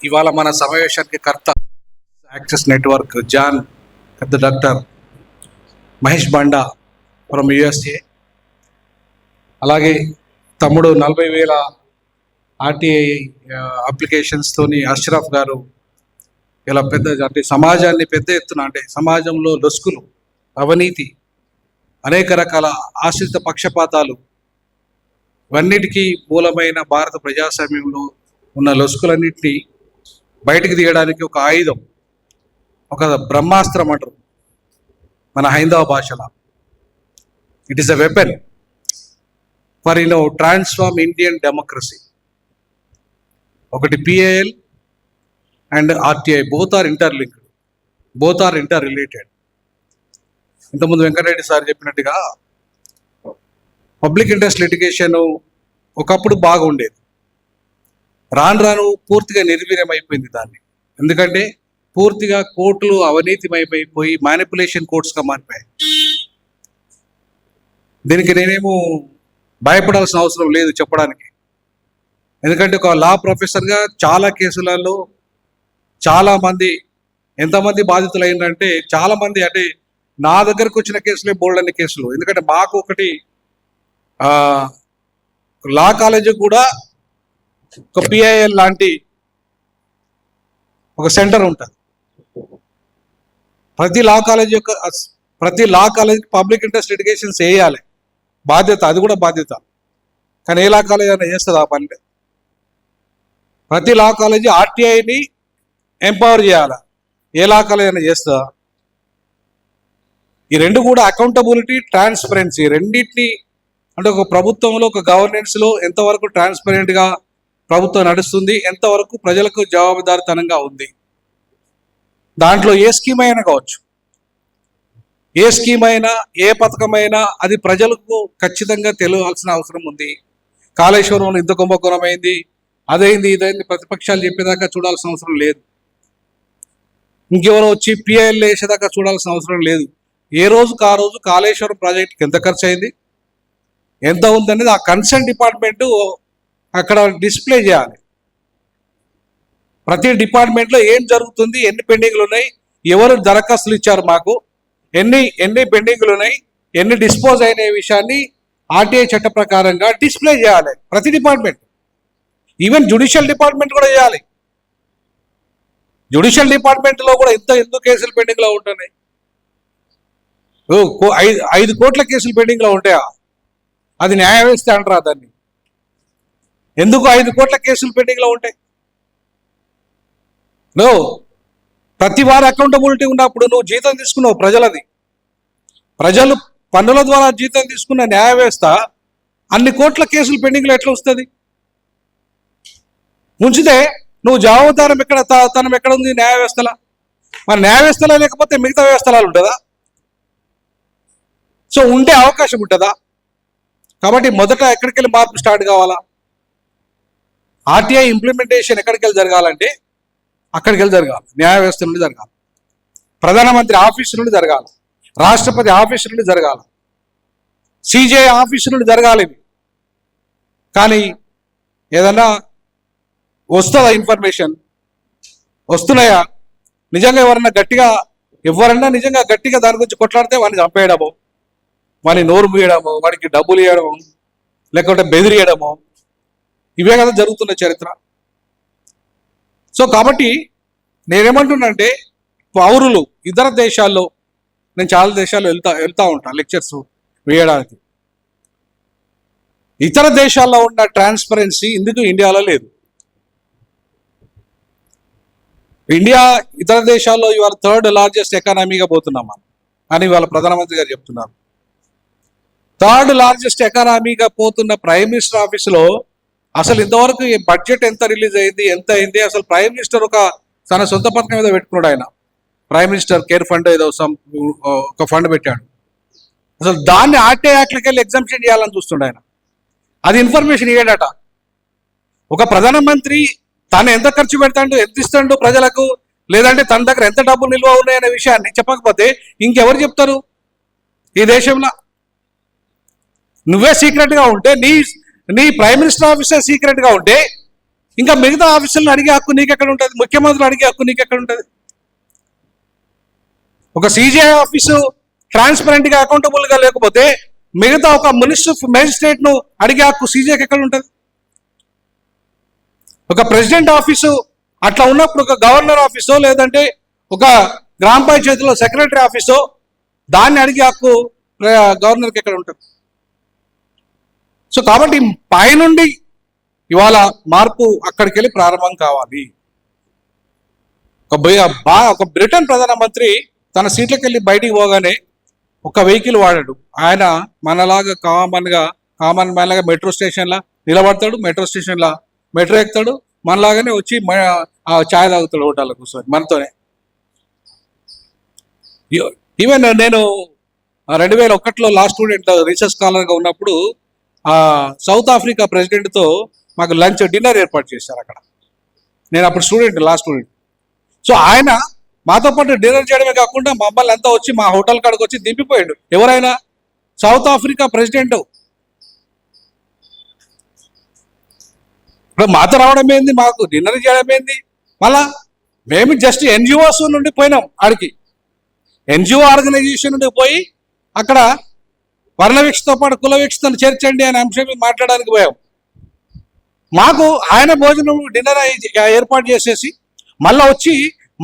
ఇవాళ మన సమావేశానికి కర్త యాక్సెస్ నెట్వర్క్ జాన్ పెద్ద doctor Mahesh Banda from USA. అలాగే తమ్ముడు నలభై వేల ఆర్టీఐ అప్లికేషన్స్తోని అష్రఫ్ గారు ఇలా పెద్ద అంటే సమాజాన్ని పెద్ద ఎత్తున అంటే సమాజంలో లొసుకులు అవినీతి అనేక రకాల ఆశ్రిత పక్షపాతాలు ఇవన్నిటికీ మూలమైన భారత ప్రజాస్వామ్యంలో ఉన్న లొసుకులన్నింటినీ బయటికి తీయడానికి ఒక ఆయుధం ఒక బ్రహ్మాస్త్రం అంటారు మన హైందవ భాషలో. It is a weapon for you know transform Indian democracy ఒకటి PIL and RTI both are interlinked both are interrelated ఇంతకుముందు వెంకటరెడ్డి సార్ చెప్పినట్టుగా పబ్లిక్ ఇంట్రెస్ట్ లిటిగేషన్ ఒకప్పుడు బాగుండేది. రాను రాను పూర్తిగా నిర్వీర్యమైపోయింది దాన్ని. ఎందుకంటే పూర్తిగా కోర్టులు అవినీతిమైపోయి మానిపులేషన్ కోర్ట్స్గా మారిపోయాయి. దీనికి నేనేమో భయపడాల్సిన అవసరం లేదు చెప్పడానికి. ఎందుకంటే ఒక లా ప్రొఫెసర్గా చాలా కేసులలో చాలామంది ఎంతమంది బాధితులు అయిందంటే చాలామంది అంటే నా దగ్గరకు వచ్చిన కేసులే బోల్డ్ అనే కేసులు. ఎందుకంటే మాకు ఒకటి లా కాలేజీ కూడా ఒక పిఐఎల్ లాంటి ఒక సెంటర్ ఉంటుంది. ప్రతి లా కాలేజ్ యొక్క ప్రతి law college public interest litigations వేయాలి. బాధ్యత అది కూడా బాధ్యత. కానీ ఏ లా కాలేజ్ అయినా చేస్తుంది ఆ పని ప్రతి లా కాలేజీ ఆర్టీఐని ఎంపవర్ చేయాలి? ఏ లా కాలేజ్ అయినా చేస్తుందా? ఈ రెండు కూడా అకౌంటబిలిటీ ట్రాన్స్పరెన్సీ రెండింటిని అంటే ఒక ప్రభుత్వంలో ఒక గవర్నెన్స్లో ఎంతవరకు ట్రాన్స్పరెంట్గా ప్రభుత్వం నడుస్తుంది. ఎంతవరకు ప్రజలకు జవాబుదారితనంగా ఉంది? దాంట్లో ఏ స్కీమ్ అయినా కావచ్చు. ఏ స్కీమ్ అయినా ఏ పథకమైనా అది ప్రజలకు ఖచ్చితంగా తెలియాల్సిన అవసరం ఉంది. కాళేశ్వరంలో ఇంత కుంభకోణం అయింది అదైంది ఇదైంది ప్రతిపక్షాలు చెప్పేదాకా చూడాల్సిన అవసరం లేదు. ఇంకెవరో వచ్చి పిఐఎల్ వేసేదాకా చూడాల్సిన అవసరం లేదు. ఏ రోజుకు ఆ రోజు కాళేశ్వరం ప్రాజెక్ట్కి ఎంత ఖర్చు అయింది ఎంత ఉందనేది ఆ కన్సర్న్ డిపార్ట్మెంటు అక్కడ డిస్ప్లే చేయాలి. ప్రతి డిపార్ట్మెంట్లో ఏం జరుగుతుంది ఎన్ని పెండింగ్లు ఉన్నాయి ఎవరు దరఖాస్తులు ఇచ్చారు మాకు ఎన్ని ఎన్ని పెండింగ్లు ఉన్నాయి ఎన్ని డిస్పోజ్ అయిన విషయాన్ని ఆర్టీఐ చట్ట ప్రకారంగా డిస్ప్లే చేయాలి ప్రతి డిపార్ట్మెంట్ ఈవెన్ జుడిషియల్ డిపార్ట్మెంట్ కూడా చేయాలి. జుడిషియల్ డిపార్ట్మెంట్లో కూడా ఎంత ఎందుకు కేసులు పెండింగ్లో ఉంటున్నాయి? ఐదు ఐదు కోట్ల కేసులు పెండింగ్లో ఉంటాయా? అది న్యాయ వ్యవస్థ అంటారా దాన్ని? ఎందుకు ఐదు కోట్ల కేసులు పెండింగ్లో ఉంటాయి? లో ప్రతి వారి అకౌంటబిలిటీ ఉన్నప్పుడు నువ్వు జీతం తీసుకున్నావు ప్రజలది. ప్రజలు పన్నుల ద్వారా జీతం తీసుకున్న న్యాయ వ్యవస్థ అన్ని కోట్ల కేసులు పెండింగ్లో ఎట్లా వస్తుంది? ముంచితే నువ్వు జవాబుదారం ఎక్కడ తనం ఎక్కడ ఉంది న్యాయ వ్యవస్థలో? మరి న్యాయ వ్యవస్థలో లేకపోతే మిగతా వ్యవస్థలాలు ఉంటుందా? సో ఉండే అవకాశం ఉంటుందా? కాబట్టి మొదట ఎక్కడికి వెళ్ళి మార్పు స్టార్ట్ కావాలా? ఆర్టీఐ ఇంప్లిమెంటేషన్ ఎక్కడికి వెళ్ళి జరగాలంటే అక్కడికి వెళ్ళి జరగాలి. న్యాయ వ్యవస్థ నుండి జరగాలి. ప్రధానమంత్రి ఆఫీస్ నుండి జరగాలి. రాష్ట్రపతి ఆఫీస్ నుండి జరగాలి. సిజే ఆఫీస్ నుండి జరగాలి కానీ ఏదన్నా వస్తుందా ఇన్ఫర్మేషన్ వస్తున్నాయా? నిజంగా ఎవరన్నా గట్టిగా ఎవరన్నా నిజంగా గట్టిగా దాని గురించి కొట్లాడితే వాడిని చంపేయడము వాడిని నోరు మూయడము వాడికి డబ్బులు ఇవ్వడము లేకుంటే బెదిరియడము ఇవే కదా జరుగుతున్న చరిత్ర. సో కాబట్టి నేనేమంటున్నానంటే పౌరులు ఇతర దేశాల్లో నేను చాలా దేశాల్లో వెళ్తా వెళ్తూ ఉంటాను లెక్చర్స్ వేయడానికి. ఇతర దేశాల్లో ఉన్న ట్రాన్స్పరెన్సీ ఎందుకు ఇండియాలో లేదు. ఇండియా ఇతర దేశాల్లో ఇవాళ థర్డ్ లార్జెస్ట్ ఎకానమీగా పోతున్నాం మనం. అని ఇవాళ ప్రధానమంత్రి గారు చెప్తున్నారు. థర్డ్ లార్జెస్ట్ ఎకానమీగా పోతున్న ప్రైమ్ మినిస్టర్ ఆఫీస్లో అసలు ఇంతవరకు ఈ బడ్జెట్ ఎంత రిలీజ్ అయింది ఎంత అయింది? అసలు ప్రైమ్ మినిస్టర్ ఒక తన సొంత పథకం ఏదో పెట్టుకున్నాడు ఆయన. ప్రైమ్ మినిస్టర్ కేర్ ఫండ్ ఏదో ఒక ఫండ్ పెట్టాడు. అసలు దాన్ని ఆర్టీ యాక్ట్లకి వెళ్ళి ఎగ్జామ్షన్ చేయాలని చూస్తుండే ఆయన. అది ఇన్ఫర్మేషన్ ఇవ్వడట ఒక ప్రధానమంత్రి తను ఎంత ఖర్చు పెడతాడు ఎంత ఇస్తాడు ప్రజలకు? లేదంటే తన దగ్గర ఎంత డబ్బులు నిల్వ ఉన్నాయనే విషయాన్ని చెప్పకపోతే ఇంకెవరు చెప్తారు? ఈ దేశంలో నువ్వే సీక్రెట్గా ఉంటే నీ నీ ప్రైమ్ మినిస్టర్ ఆఫీసర్ సీక్రెట్గా ఉంటే ఇంకా మిగతా ఆఫీసులను అడిగే హక్కు నీకెక్కడ ఉంటుంది ముఖ్యమంత్రులు అడిగే హక్కు నీకెక్కడ ఉంటుంది ఒక సీజీఐ ఆఫీసు ట్రాన్స్పరెంట్గా అకౌంటబుల్గా లేకపోతే మిగతా ఒక మినిస్టర్ మేజిస్ట్రేట్ను అడిగే హక్కు సీజీఐకి ఎక్కడ ఉంటుంది ఒక ప్రెసిడెంట్ ఆఫీసు అట్లా ఉన్నప్పుడు ఒక గవర్నర్ ఆఫీసో లేదంటే ఒక గ్రామ పంచాయతీలో సెక్రటరీ ఆఫీసో దాన్ని అడిగే హక్కు గవర్నర్కి ఎక్కడ ఉంటుంది సో కాబట్టి పైనుండి ఇవాళ మార్పు అక్కడికి వెళ్ళి ప్రారంభం కావాలి. ఒక బా ఒక బ్రిటన్ ప్రధానమంత్రి తన సీట్లకు వెళ్ళి బయటికి పోగానే ఒక వెహికల్ వాడాడు. ఆయన మనలాగా కామన్గా కామన్ మ్యాన్ లాగా మెట్రో స్టేషన్ లా నిలబడతాడు మెట్రో స్టేషన్లో మెట్రో ఎక్కుతాడు మనలాగానే వచ్చి ఆ ఛాయ్ తాగుతాడు హోటల్లో కూర్చొని మనతోనే. ఈవెన్ నేను రెండు వేల ఒకటిలో లాస్ట్ స్టూడెంట్ రీసెర్చ్ స్కాలర్గా ఉన్నప్పుడు సౌత్ ఆఫ్రికా ప్రెసిడెంట్తో మాకు లంచ్ డిన్నర్ ఏర్పాటు చేశారు అక్కడ. నేను అప్పుడు స్టూడెంట్ లాస్ట్ స్టూడెంట్ సో ఆయన మాతో పాటు డిన్నర్ చేయడమే కాకుండా మమ్మల్ని అంతా వచ్చి మా హోటల్ కాడికి వచ్చి దింపిపోయాడు. ఎవరైనా? సౌత్ ఆఫ్రికా ప్రెసిడెంట్ ఇప్పుడు మాతో రావడం ఏంది? మాకు డిన్నర్ చేయడం ఏంది? మళ్ళా మేము జస్ట్ ఎన్జిఓస్ నుండి పోయినాం ఆడికి. ఎన్జిఓ ఆర్గనైజేషన్ నుండి పోయి అక్కడ వర్ణవీక్షతో పాటు కుల వీక్షతను చేర్చండి అనే అంశం మీద మాట్లాడడానికి పోయాం. మాకు ఆయన భోజనం డిన్నర్ ఏర్పాటు చేసేసి మళ్ళీ వచ్చి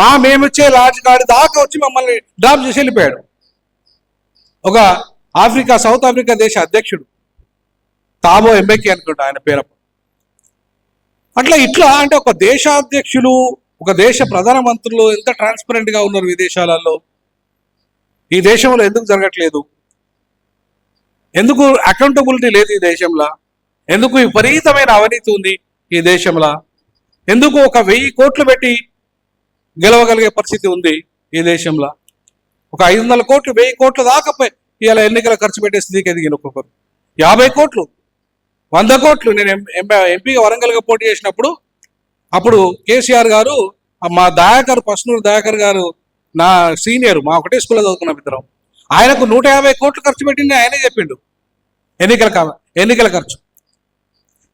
మా మేమిచ్చే లాడ్జ్ కాడి దాకా వచ్చి మమ్మల్ని డ్రాప్ చేసి వెళ్ళిపోయాడు. ఒక ఆఫ్రికా సౌత్ ఆఫ్రికా దేశ అధ్యక్షుడు. తాబో ఎంబెకి అనుకుంటా ఆయన పేరు అట్లా ఇట్లా అంటే ఒక దేశాధ్యక్షులు ఒక దేశ ప్రధానమంత్రులు ఎంత ట్రాన్స్పరెంట్గా ఉన్నారు విదేశాలలో. ఈ దేశంలో ఎందుకు జరగట్లేదు? ఎందుకు అకౌంటబిలిటీ లేదు ఈ దేశంలో? ఎందుకు విపరీతమైన అవినీతి ఉంది ఈ దేశంలో? ఎందుకు ఒక వెయ్యి కోట్లు పెట్టి గెలవగలిగే పరిస్థితి ఉంది ఈ దేశంలో? ఒక ఐదు వందల కోట్లు వెయ్యి కోట్లు దాకా పోయి ఇవాళ ఎన్నికల ఖర్చు పెట్టే స్థితికి ఎదిగిన ఒక్కొక్కరు. యాభై కోట్లు వంద కోట్లు. నేను ఎం- ఎం- ఎంపీగా వరంగల్గా పోటీ చేసినప్పుడు అప్పుడు కేసీఆర్ గారు మా దయాకర్ పస్నూరు దయాకర్ గారు నా సీనియర్ మా ఒకటే స్కూల్లో చదువుకున్నాం ఇద్దరం. ఆయనకు నూట యాభై కోట్లు ఖర్చు పెట్టింది ఆయనే చెప్పిండు. ఎన్నికల కా- ఎన్నికల ఖర్చు.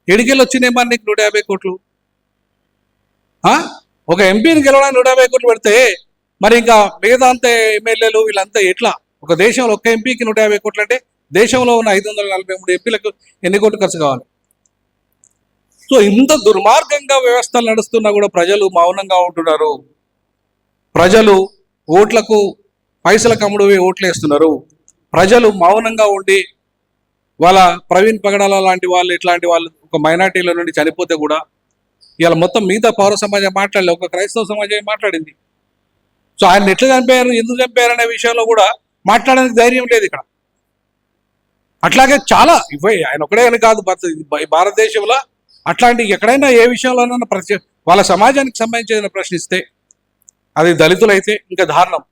ఎడికెళ్ళి వచ్చిందేమో నీకు నూట యాభై కోట్లు? ఆ? ఒక ఎంపీని గెలవడానికి నూట యాభై కోట్లు పెడితే మరి ఇంకా మిగతా అంత ఎమ్మెల్యేలు వీళ్ళంతా ఎట్లా? ఒక దేశంలో ఒక్క ఎంపీకి నూట యాభై కోట్లు అంటే దేశంలో ఉన్న ఐదు వందల నలభై మూడు ఎంపీలకు ఎన్ని కోట్లు ఖర్చు కావాలి? సో ఇంత దుర్మార్గంగా వ్యవస్థలు నడుస్తున్నా కూడా ప్రజలు మౌనంగా ఉంటున్నారు. ప్రజలు ఓట్లకు పైసల అమ్ముడు ఓట్లేస్తున్నారు. ప్రజలు మౌనంగా ఉండి వాళ్ళ ప్రవీణ్ పగడాల లాంటి వాళ్ళు ఇట్లాంటి వాళ్ళు ఒక మైనార్టీల నుండి చనిపోతే కూడా ఇవాళ మొత్తం మిగతా పౌర సమాజం మాట్లాడలే ఒక క్రైస్తవ సమాజం మాట్లాడింది. సో ఆయన ఎట్లా చంపారు ఎందుకు చంపారు అనే విషయంలో కూడా మాట్లాడడానికి ధైర్యం లేదు ఇక్కడ. అట్లాగే చాలా ఇవ్వ ఆయన ఒకడే అని కాదు భారతదేశంలో అట్లాంటి ఎక్కడైనా ఏ విషయంలోనైనా ప్రతి వాళ్ళ సమాజానికి సంబంధించిన ప్రశ్నిస్తే అది దళితులైతే ఇంకా దారుణం.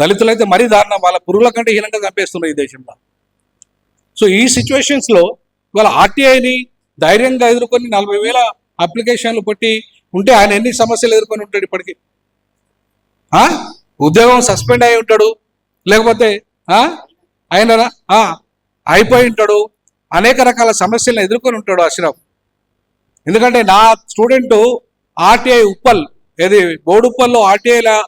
దళితులైతే మరీ దారుణం. వాళ్ళ పురుగుల కంటే హీనంగా చంపేస్తున్నారు ఈ దేశంలో. సో ఈ సిచ్యువేషన్స్లో వాళ్ళ ఇవాళ ఆర్టీఐని ధైర్యంగా ఎదుర్కొని నలభై వేల అప్లికేషన్లు పెట్టి ఉంటే ఆయన ఎన్ని సమస్యలు ఎదుర్కొని ఉంటాడు ఇప్పటికి? ఆ? ఉద్యోగం సస్పెండ్ అయి ఉంటాడు. లేకపోతే ఆయన అయిపోయి ఉంటాడు. అనేక రకాల సమస్యలను ఎదుర్కొని ఉంటాడు అష్రఫ్. ఎందుకంటే నా స్టూడెంట్ ఆర్టీఐ ఉప్పల్ ఏది బోడుప్పల్లో ఆర్టీఐలా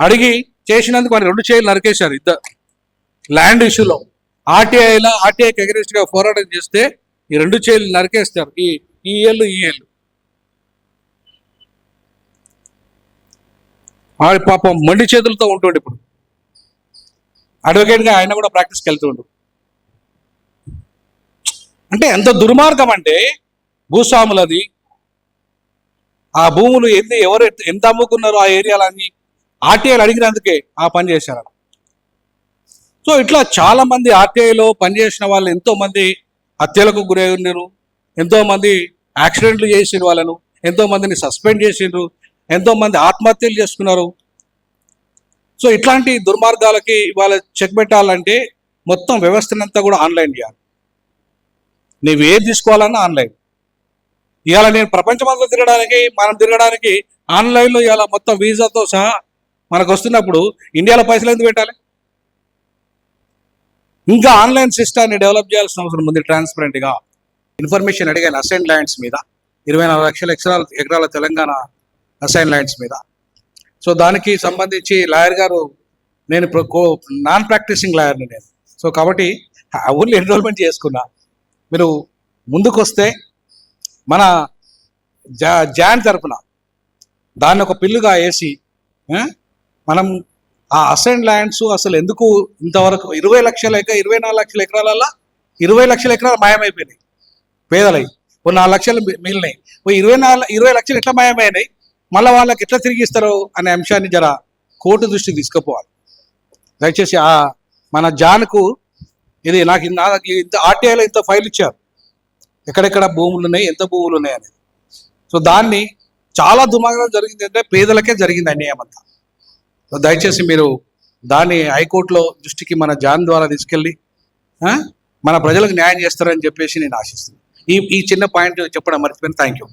అడిగి చేసినందుకు మరి రెండు చేయలు నరికేశారు ఇద్దరు. ల్యాండ్ ఇష్యూలో ఆర్టీఐలో ఆర్టీఐకి అగెనిస్ట్గా పోరాటం చేస్తే ఈ రెండు చేయలు నరికేస్తారు. ఈ ఈ ఏళ్ళు ఈ ఏళ్ళు. పాపం మండి చేతులతో ఉంటుండే ఇప్పుడు. అడ్వకేట్గా ఆయన కూడా ప్రాక్టీస్కి వెళ్తుండు. అంటే ఎంత దుర్మార్గం అంటే భూస్వాములది. ఆ భూములు ఎన్ని ఎవరు ఎంత అమ్ముకున్నారో ఆ ఏరియాలన్నీ ఆర్టీఐలు అడిగినందుకే ఆ పని చేశారు సో ఇట్లా చాలా మంది ఆర్టీఐలో పనిచేసిన వాళ్ళు ఎంతో మంది హత్యలకు గురై ఉన్నారు ఎంతో మంది యాక్సిడెంట్లు చేసిన వాళ్ళను ఎంతో మందిని సస్పెండ్ చేసిండ్రు ఎంతో మంది ఆత్మహత్యలు చేసుకున్నారు. సో ఇట్లాంటి దుర్మార్గాలకి ఇవాళ చెక్ పెట్టాలంటే మొత్తం వ్యవస్థనంతా కూడా ఆన్లైన్ చేయాలి. నువ్వు ఏది తీసుకోవాలన్నా ఆన్లైన్. ఇవాళ నేను ప్రపంచమంతా తిరగడానికి మనం తిరగడానికి ఆన్లైన్లో ఇవాళ మొత్తం వీసాతో సహా మనకు వస్తున్నప్పుడు ఇండియాలో పైసలు ఎందుకు పెట్టాలి? ఇంకా ఆన్లైన్ సిస్టాన్ని డెవలప్ చేయాల్సిన అవసరం ఉంది ట్రాన్స్పరెంట్గా. ఇన్ఫర్మేషన్ అడిగాను అసైన్ ల్యాండ్స్ మీద ఇరవై నాలుగు లక్షల ఎకరాల ఎకరాల తెలంగాణ అసైన్ ల్యాండ్స్ మీద. సో దానికి సంబంధించి లాయర్ గారు నేను కో నాన్ ప్రాక్టీసింగ్ లాయర్ని నేను. సో కాబట్టి ఆ ఊర్లో ఎన్రోల్మెంట్ చేసుకున్నా. మీరు ముందుకొస్తే మన జా జాన్ తరఫున దాన్ని ఒక పిల్లుగా వేసి మనం ఆ అసైన్ ల్యాండ్స్ అసలు ఎందుకు ఇంతవరకు ఇరవై లక్షల ఎకరా ఇరవై నాలుగు లక్షల ఎకరాలల్లో ఇరవై లక్షల ఎకరాలు మాయమైపోయినాయి. పేదలయ్యి ఓ నాలుగు లక్షలు మిగిలినాయి. ఓ ఇరవై నాలుగు ఇరవై లక్షలు ఎట్లా మాయమైనాయి? మళ్ళీ వాళ్ళకి ఎట్లా తిరిగి ఇస్తారు అనే అంశాన్ని జర కోర్టు దృష్టికి తీసుకుపోవాలి. దయచేసి ఆ మన జాన్కు ఇది నాకు నాకు ఇంత ఆర్టీఐలో ఇంత ఫైల్ ఇచ్చారు. ఎక్కడెక్కడ భూములు ఉన్నాయి ఎంత భూములు ఉన్నాయి అనేది. సో దాన్ని చాలా దుమాగం జరిగింది అంటే పేదలకే జరిగింది అన్యాయం అంతా. దయచేసి మీరు దాన్ని హైకోర్టులో దృష్టికి మన జాన్ ద్వారా తీసుకెళ్ళి మన ప్రజలకు న్యాయం చేస్తారని చెప్పేసి నేను ఆశిస్తున్నాను. ఈ ఈ చిన్న పాయింట్ చెప్పడం మర్చిపోయిన. Thank you